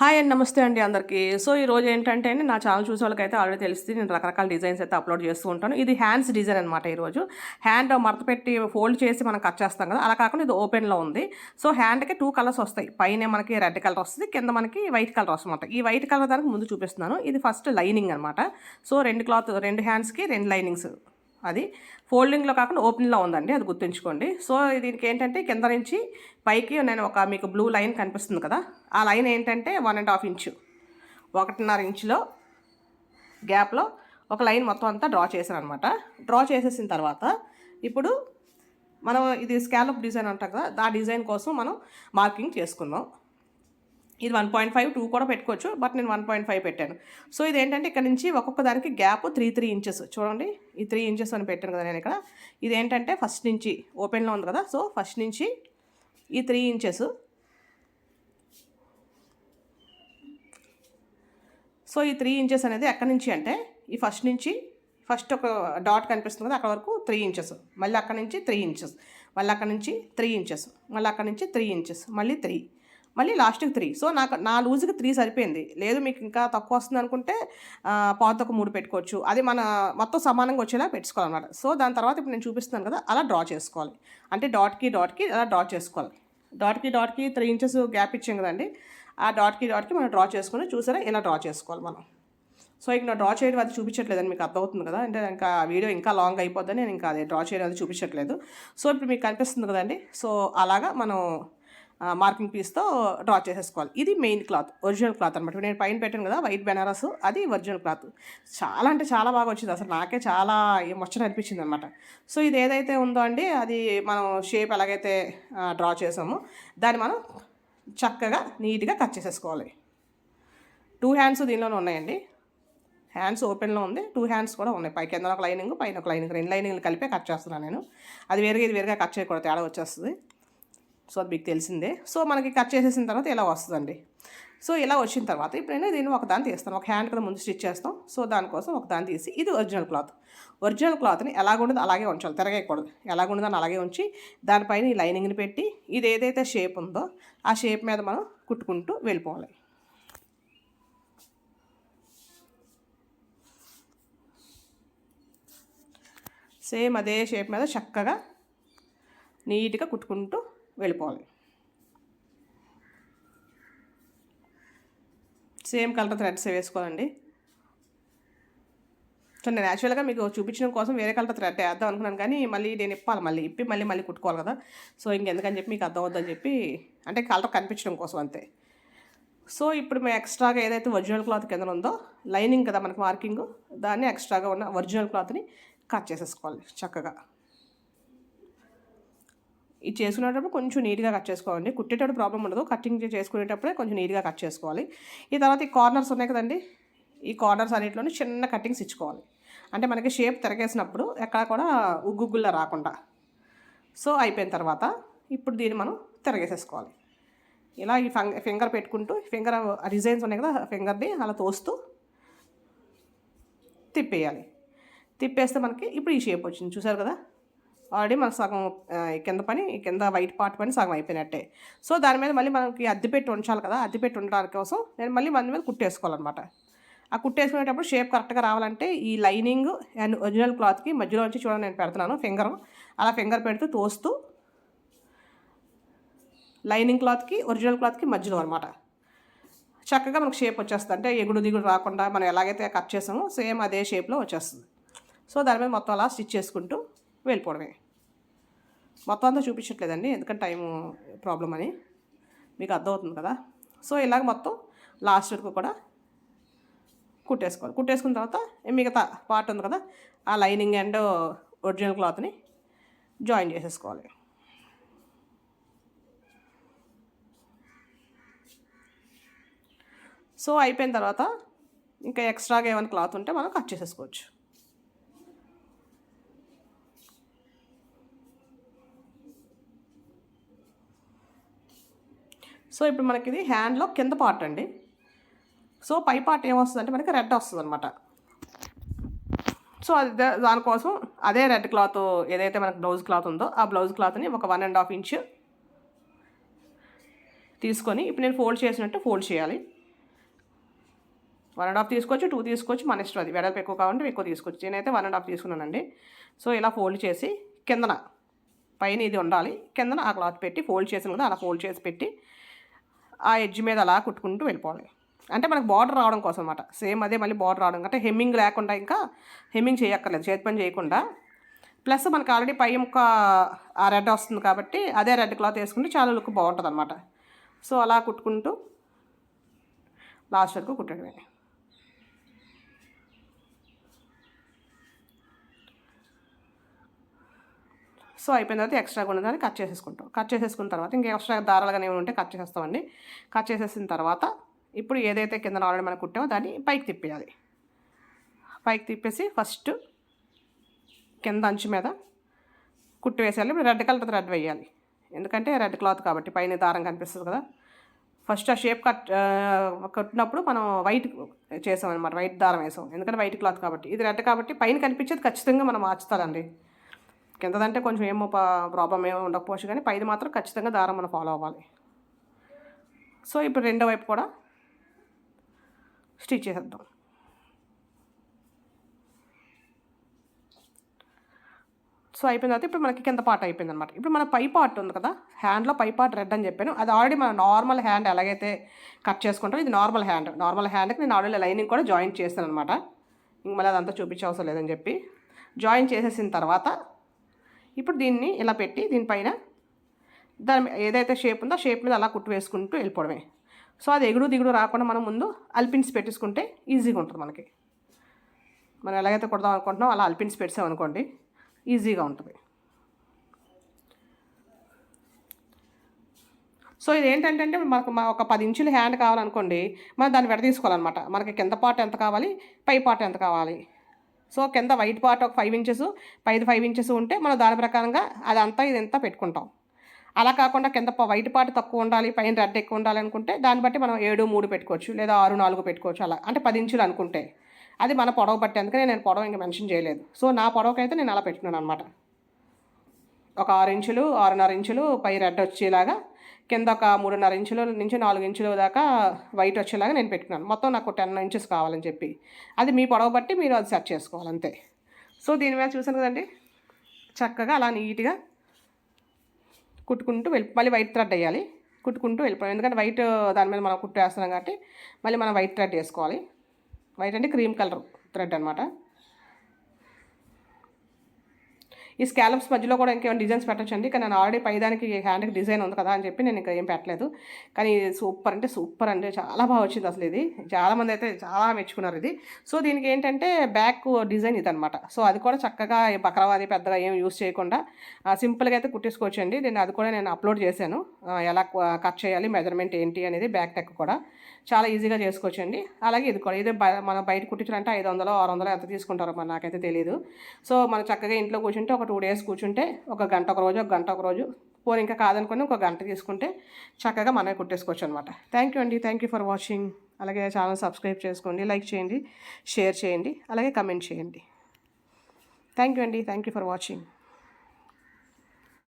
Hi and నమస్తే అండి అందరికీ. సో ఈ రోజు ఏంటంటే అండి, నా ఛానల్ చూసే వాళ్ళకైతే ఆల్రెడీ తెలుస్తుంది నేను రకరకాల డిజైన్స్ అయితే అప్లోడ్ చేస్తూ ఉంటాను. ఇది హ్యాండ్స్ డిజైన్ అనమాట ఈరోజు హ్యాండ్ మడత పెట్టి ఫోల్డ్ చేసి మనం కట్ చేస్తాం కదా అలా కాకుండా ఇది ఓపెన్లో ఉంది. సో హ్యాండ్కి టూ కలర్స్ వస్తాయి. పైన మనకి రెడ్ కలర్ వస్తుంది కింద మనకి వైట్ కలర్ వస్తుంది ఈ వైట్ కలర్ దానికి ముందు చూపిస్తున్నాను. ఇది ఫస్ట్ లైనింగ్ అనమాట సో రెండు క్లాత్ రెండు హ్యాండ్స్కి రెండు లైనింగ్స్ అది ఫోల్డింగ్లో కాకుండా ఓపెన్లో ఉందండి అది గుర్తుంచుకోండి. సో దీనికి ఏంటంటే కింద నుంచి పైకి నేను ఒక మీకు బ్లూ లైన్ కనిపిస్తుంది కదా ఆ లైన్ ఏంటంటే వన్ అండ్ హాఫ్ ఇంచు. ఒకటిన్నర ఇంచులో గ్యాప్లో ఒక లైన్ మొత్తం అంతా డ్రా చేశాను అనమాట డ్రా చేసేసిన తర్వాత ఇప్పుడు మనం ఇది స్కాలప్ డిజైన్ అంటాం కదా ఆ డిజైన్ కోసం మనం మార్కింగ్ చేసుకుందాం. ఇది వన్ పాయింట్ ఫైవ్ టూ కూడా పెట్టుకోవచ్చు బట్ నేను వన్ పాయింట్ ఫైవ్ పెట్టాను. సో ఇది ఏంటంటే ఇక్కడ నుంచి ఒక్కొక్క దానికి గ్యాప్ త్రీ త్రీ ఇంచెస్. చూడండి ఈ త్రీ ఇంచెస్ అని పెట్టాను కదా నేను ఇక్కడ. ఇది ఏంటంటే ఫస్ట్ నుంచి ఓపెన్లో ఉంది కదా సో ఫస్ట్ నుంచి ఈ త్రీ ఇంచెస్. సో ఈ త్రీ ఇంచెస్ అనేది ఎక్కడి నుంచి అంటే ఈ ఫస్ట్ నుంచి ఫస్ట్ ఒక డాట్ కనిపిస్తుంది కదా అక్కడ వరకు త్రీ ఇంచెస్. మళ్ళీ అక్కడ నుంచి త్రీ ఇంచెస్. మళ్ళీ అక్కడ నుంచి త్రీ ఇంచెస్. మళ్ళీ అక్కడ నుంచి త్రీ ఇంచెస్. మళ్ళీ త్రీ. మళ్ళీ లాస్ట్కి త్రీ సో నాకు నా లూజ్కి త్రీ సరిపోయింది. లేదు మీకు ఇంకా తక్కువ వస్తుంది అనుకుంటే పాత ఒక మూడు పెట్టుకోవచ్చు. అది మన మొత్తం సమానంగా వచ్చేలా పెట్టుకోవాలన్నమాట. సో దాని తర్వాత ఇప్పుడు నేను చూపిస్తున్నాను కదా అలా డ్రా చేసుకోవాలి. అంటే డాట్కి డాట్కి అలా డ్రా చేసుకోవాలి. డాట్కి డాట్కి త్రీ ఇంచెస్ గ్యాప్ ఇచ్చాం కదండి ఆ డాట్కి డాట్కి మనం డ్రా చేసుకుని చూసారా ఇలా డ్రా చేసుకోవాలి మనం. సో ఇక నా డ్రా చేయడం అది చూపించట్లేదని మీకు అర్థమవుతుంది కదా అంటే ఇంకా వీడియో ఇంకా లాంగ్ అయిపోద్దని నేను ఇంకా అది డ్రా చేయడం అది చూపించట్లేదు. సో ఇప్పుడు మీకు కనిపిస్తుంది కదండి సో అలాగా మనం మార్కింగ్ పీస్తో డ్రా చేసేసుకోవాలి. ఇది మెయిన్ క్లాత్ ఒరిజినల్ క్లాత్ అనమాట నేను పైన పెట్టాను కదా వైట్ బెనారస్ అది ఒరిజినల్ క్లాత్. చాలా అంటే చాలా బాగా వచ్చింది. అసలు నాకే చాలా ముచ్చట అనిపించింది అనమాట సో ఇది ఏదైతే ఉందో అండి అది మనం షేప్ ఎలాగైతే డ్రా చేసామో దాన్ని మనం చక్కగా నీట్గా కట్ చేసేసుకోవాలి. టూ హ్యాండ్స్ దీనిలోనే ఉన్నాయండి. హ్యాండ్స్ ఓపెన్లో ఉంది. టూ హ్యాండ్స్ కూడా ఉన్నాయి. పై కింద ఒక లైనింగ్ పైన ఒక లైనింగ్. రెండు లైనింగ్లు కలిపే కట్ చేస్తున్నాను నేను. అది వేరుగా ఇది వేరుగా కట్ చేయకూడదు. తేడా వచ్చేస్తుంది. సో అది మీకు తెలిసిందే. సో మనకి కట్ చేసేసిన తర్వాత ఇలా వస్తుందండి? సో ఇలా వచ్చిన తర్వాత ఇప్పుడు నేను దీన్ని ఒక దాన్ని తీస్తాను ఒక హ్యాండ్ కదా ముందు స్టిచ్ చేస్తాం. సో దానికోసం ఒక దాన్ని తీసి ఇది ఒరిజినల్ క్లాత్. ఒరిజినల్ క్లాత్ని ఎలాగుండదు అలాగే ఉంచాలి. తిరగేయకూడదు. ఎలాగుండదని అలాగే ఉంచి దానిపైన ఈ లైనింగ్ని పెట్టి ఇది ఏదైతే షేప్ ఉందో ఆ షేప్ మీద మనం కుట్టుకుంటూ వెళ్ళిపోవాలి. సేమ్ అదే షేప్ మీద చక్కగా నీట్గా కుట్టుకుంటూ వెళ్ళిపోవాలి. సేమ్ కలర్ థ్రెడ్స్ వేసుకోవాలండి. సో నేను యాక్చువల్గా మీకు చూపించడం కోసం వేరే కలర్ థ్రెడ్ వేద్దాం అనుకున్నాను కానీ మళ్ళీ నేను ఇప్పాలి మళ్ళీ ఇప్పి మళ్ళీ మళ్ళీ కుట్టుకోవాలి కదా. సో ఇంకెందుకని చెప్పి మీకు అర్థం అవుద్దని చెప్పి అంటే కలర్ కనిపించడం కోసం అంతే. సో ఇప్పుడు మేము ఎక్స్ట్రాగా ఏదైతే ఒరిజినల్ క్లాత్ కింద ఉందో లైనింగ్ కదా మనకి మార్కింగ్ దాన్ని ఎక్స్ట్రాగా ఉన్న ఒరిజినల్ క్లాత్ని కట్ చేసేసుకోవాలి చక్కగా. ఇది చేసుకునేటప్పుడు కొంచెం నీట్గా కట్ చేసుకోవాలండి. కుట్టేటప్పుడు ప్రాబ్లం ఉండదు. కటింగ్ చేసుకునేటప్పుడే కొంచెం నీట్గా కట్ చేసుకోవాలి. ఈ తర్వాత ఈ కార్నర్స్ ఉన్నాయి కదండి. ఈ కార్నర్స్ అన్నింటిలోనే చిన్న కటింగ్స్ ఇచ్చుకోవాలి. అంటే మనకి షేప్ తిరగేసినప్పుడు ఎక్కడ కూడా ఉగ్గుగుల్లా రాకుండా. సో అయిపోయిన తర్వాత ఇప్పుడు దీన్ని మనం తిరగేసేసుకోవాలి. ఇలా ఈ ఫంగ ఫింగర్ పెట్టుకుంటూ ఫింగర్ డిజైన్స్ ఉన్నాయి కదా ఫింగర్ని అలా తోస్తూ తిప్పేయాలి. తిప్పేస్తే మనకి ఇప్పుడు ఈ షేప్ వచ్చింది. చూసారు కదా? ఆల్రెడీ మనకు సగం కింద పని కింద వైట్ పార్ట్ పని సగం అయిపోయినట్టే. సో దాని మీద మళ్ళీ మనకి అద్దె పెట్టి ఉంచాలి కదా అద్దె పెట్టి ఉండడానికి కోసం నేను మళ్ళీ మన మీద కుట్టేసుకోవాలన్నమాట. ఆ కుట్టేసుకునేటప్పుడు షేప్ కరెక్ట్గా రావాలంటే ఈ లైనింగ్ అండ్ ఒరిజినల్ క్లాత్కి మధ్యలో నుంచి చూడండి నేను పెడుతున్నాను ఫింగర్ అలా ఫింగర్ పెడుతూ తోస్తూ లైనింగ్ క్లాత్కి ఒరిజినల్ క్లాత్కి మధ్యలో అనమాట చక్కగా మనకు షేప్ వచ్చేస్తుంది. అంటే ఎగుడు దిగుడు రాకుండా మనం ఎలాగైతే కట్ చేసామో సేమ్ అదే షేప్లో వచ్చేస్తుంది. సో దాని మీద మొత్తం అలా స్టిచ్ చేసుకుంటూ వెళ్ళిపోవడమే. మొత్తం అంతా చూపించట్లేదండి ఎందుకంటే టైం ప్రాబ్లం అని. మీకు అర్థమవుతుంది కదా. సో ఇలాగ మొత్తం లాస్ట్ వరకు కూడా కుట్టేసుకోవాలి. కుట్టేసుకున్న తర్వాత మిగతా పార్ట్ ఉంది కదా ఆ లైనింగ్ అండ్ ఒరిజినల్ క్లాత్ని జాయిన్ చేసేసుకోవాలి. సో అయిపోయిన తర్వాత ఇంకా ఎక్స్ట్రాగా ఏమైనా క్లాత్ ఉంటే మనం కట్ చేసేసుకోవచ్చు. సో ఇప్పుడు మనకి ఇది హ్యాండ్లో కింద పార్ట్ అండి. సో పై పార్ట్ ఏమొస్తుందంటే మనకి రెడ్ వస్తుంది అనమాట సో అది దా- దానికోసం అదే రెడ్ క్లాత్ ఏదైతే మనకి బ్లౌజ్ క్లాత్ ఉందో ఆ బ్లౌజ్ క్లాత్ని ఒక వన్ అండ్ హాఫ్ ఇంచ్ తీసుకొని ఇప్పుడు నేను ఫోల్డ్ చేసినట్టు ఫోల్డ్ చేయాలి. వన్ అండ్ హాఫ్ తీసుకోవచ్చు టూ తీసుకోవచ్చు మన ఇష్టం అది. వెడల్పు ఎక్కువ కావాలంటే ఎక్కువ తీసుకోవచ్చు. నేనైతే వన్ అండ్ హాఫ్ తీసుకున్నానండి. సో ఇలా ఫోల్డ్ చేసి కిందన పైన ఇది ఉండాలి. కిందన ఆ క్లాత్ పెట్టి ఫోల్డ్ చేసిన కదా అలా ఫోల్డ్ చేసి పెట్టి ఆ ఎడ్జ్ మీద అలా కుట్టుకుంటూ వెళ్ళిపోవాలి. అంటే మనకు బార్డర్ రావడం కోసం అనమాట సేమ్ అదే మళ్ళీ బార్డర్ రావడం. అంటే హెమ్మింగ్ లేకుండా ఇంకా హెమ్మింగ్ చేయక్కర్లేదు. చేతి పని చేయకుండా. ప్లస్ మనకు ఆల్రెడీ పై ముక్క ఆ రెడ్ వస్తుంది కాబట్టి అదే రెడ్ క్లాత్ వేసుకుంటే చాలా లుక్ బాగుంటుంది అనమాట సో అలా కుట్టుకుంటూ లాస్ట్ వరకు కుట్టడమే. సో అయిపోయిన తర్వాత ఎక్స్ట్రా ఉన్నదాన్ని కట్ చేసేసుకుంటాం. కట్ చేసేసుకున్న తర్వాత ఇంకా ఎక్స్ట్రా దారాలుగా ఏమైనా ఉంటే కట్ చేసేస్తామండి. కట్ చేసేసిన తర్వాత ఇప్పుడు ఏదైతే కింద ఆల్రెడీ మనం కుట్టామో దాన్ని పైకి తిప్పేయాలి. పైకి తిప్పేసి ఫస్ట్ కింద అంచు మీద కుట్టు వేసేయాలి. ఇప్పుడు రెడ్ కలర్ రెడ్ వేయాలి. ఎందుకంటే రెడ్ క్లాత్ కాబట్టి పైన దారం కనిపిస్తుంది కదా. ఫస్ట్ ఆ షేప్ కట్ కట్టినప్పుడు మనం వైట్ చేసాం అనమాట వైట్ దారం వేసాం. ఎందుకంటే వైట్ క్లాత్ కాబట్టి. ఇది రెడ్ కాబట్టి పైన కనిపించేది ఖచ్చితంగా మనం మార్చుతారండి. కిందదంటే కొంచెం ఏమో ప్రాబ్లం ఏమో ఉండకపోవచ్చు కానీ పైది మాత్రం ఖచ్చితంగా దారం మనం ఫాలో అవ్వాలి. సో ఇప్పుడు రెండో వైపు కూడా స్టిచ్ చేసేద్దాం. సో అయిపోయిన తర్వాత ఇప్పుడు మనకి కింద పార్ట్ అయిపోయింది అనమాట ఇప్పుడు మన పై పార్ట్ ఉంది కదా హ్యాండ్లో పై పార్ట్ రెడ్ అని చెప్పాను. అది ఆల్రెడీ మన నార్మల్ హ్యాండ్ ఎలాగైతే కట్ చేసుకుంటాం ఇది నార్మల్ హ్యాండ్ నార్మల్ హ్యాండ్కి నేను ఆల్రెడీ లైనింగ్ కూడా జాయిన్ చేస్తాను అనమాట ఇంక మళ్ళీ అదంతా చూపించే అవసరం లేదని చెప్పి. జాయిన్ చేసేసిన తర్వాత ఇప్పుడు దీన్ని ఇలా పెట్టి దీనిపైన దాని ఏదైతే షేప్ ఉందో ఆ షేప్ మీద అలా కుట్టు వేసుకుంటూ వెళ్ళిపోవడమే. సో అది ఎగుడు దిగుడు రాకుండా మనం ముందు అల్పిన్స్ పెట్టేసుకుంటే ఈజీగా ఉంటుంది మనకి. మనం ఎలాగైతే కుడదాం అనుకుంటున్నాం అలా అల్పిన్స్ పెట్టామనుకోండి ఈజీగా ఉంటుంది. సో ఇది ఏంటంటే మనకు ఒక పది ఇంచులు హ్యాండ్ కావాలనుకోండి మనం దాన్ని విడదీసుకోవాలన్నమాట. మనకి కింద పార్ట్ ఎంత కావాలి? పై పార్ట్ ఎంత కావాలి? సో కింద వైట్ పార్ట్ ఒక ఫైవ్ ఇంచెస్ పైది ఫైవ్ ఇంచెస్ ఉంటే మనం దాని ప్రకారంగా అదంతా ఇదంతా పెట్టుకుంటాం. అలా కాకుండా కింద వైట్ పార్ట్ తక్కువ ఉండాలి పైన రెడ్ ఎక్కువ ఉండాలి అనుకుంటే దాన్ని బట్టి మనం ఏడు మూడు పెట్టుకోవచ్చు లేదా ఆరు నాలుగు పెట్టుకోవచ్చు అలా. అంటే పది ఇంచులు అనుకుంటే. అది మన పొడవు బట్టి అందుకనే నేను పొడవ ఇంకా మెన్షన్ చేయలేదు. సో నా పొడవకైతే నేను అలా పెట్టుకున్నాను అనమాట ఒక ఆరు ఇంచులు ఆరున్నర ఇంచులు పై రెడ్ వచ్చేలాగా కింద ఒక మూడున్నర ఇంచుల నుంచి నాలుగు ఇంచుల దాకా వైట్ వచ్చేలాగా నేను పెట్టుకున్నాను. మొత్తం నాకు టెన్ ఇంచెస్ కావాలని చెప్పి. అది మీ పొడవు బట్టి మీరు అది సెట్ చేసుకోవాలి అంతే. సో దీని మీద చూసాను కదండి. చక్కగా అలా నీట్గా కుట్టుకుంటూ వెళ్ళి మళ్ళీ వైట్ థ్రెడ్ వేయాలి. కుట్టుకుంటూ వెళ్ళిపోయాం ఎందుకంటే వైట్ దాని మీద మనం కుట్టు వేస్తున్నాం కాబట్టి మళ్ళీ మనం వైట్ థ్రెడ్ వేసుకోవాలి. వైట్ అంటే క్రీమ్ కలర్ థ్రెడ్ అనమాట ఈ స్కాలప్స్ మధ్యలో కూడా ఇంకేమైనా డిజైన్స్ పెట్టచ్చండి. కానీ నేను ఆల్రెడీ పైదానికి హ్యాండ్కి డిజైన్ ఉంది కదా అని చెప్పి నేను ఇంకా ఏం పెట్టలేదు. కానీ సూపర్ అంటే సూపర్ అంటే చాలా బాగా వచ్చింది అసలు ఇది. చాలామంది అయితే చాలా మెచ్చుకున్నారు ఇది. సో దీనికి ఏంటంటే బ్యాక్ డిజైన్ ఇది అనమాట సో అది కూడా చక్కగా బక్రవాది పెద్దగా ఏం యూస్ చేయకుండా సింపుల్గా అయితే కుట్టేసుకోవచ్చండి. నేను అది కూడా నేను అప్లోడ్ చేశాను. ఎలా కట్ చేయాలి మెజర్మెంట్ ఏంటి అనేది బ్యాక్ టెక్ కూడా చాలా ఈజీగా చేసుకోవచ్చండి. అలాగే ఇది కూడా ఇది మనం బయట కుట్టించాలంటే ఐదు వందలు ఆరు వందలు ఎంత తీసుకుంటారో మరి నాకైతే తెలియదు సో మనం చక్కగా ఇంట్లో కూర్చుంటే ఒక టూ డేస్ కూర్చుంటే ఒక గంట ఒక రోజు ఒక గంట ఒక రోజు. పోనీ ఇంకా కాదనుకుని ఒక గంట తీసుకుంటే చక్కగా మనమే కుట్టేసుకోవచ్చు అనమాట థ్యాంక్ యూ అండి. థ్యాంక్ యూ ఫర్ వాచింగ్ అలాగే ఛానల్ సబ్స్క్రైబ్ చేసుకోండి లైక్ చేయండి షేర్ చేయండి అలాగే కమెంట్ చేయండి. థ్యాంక్ యూ అండి. Thank you for watching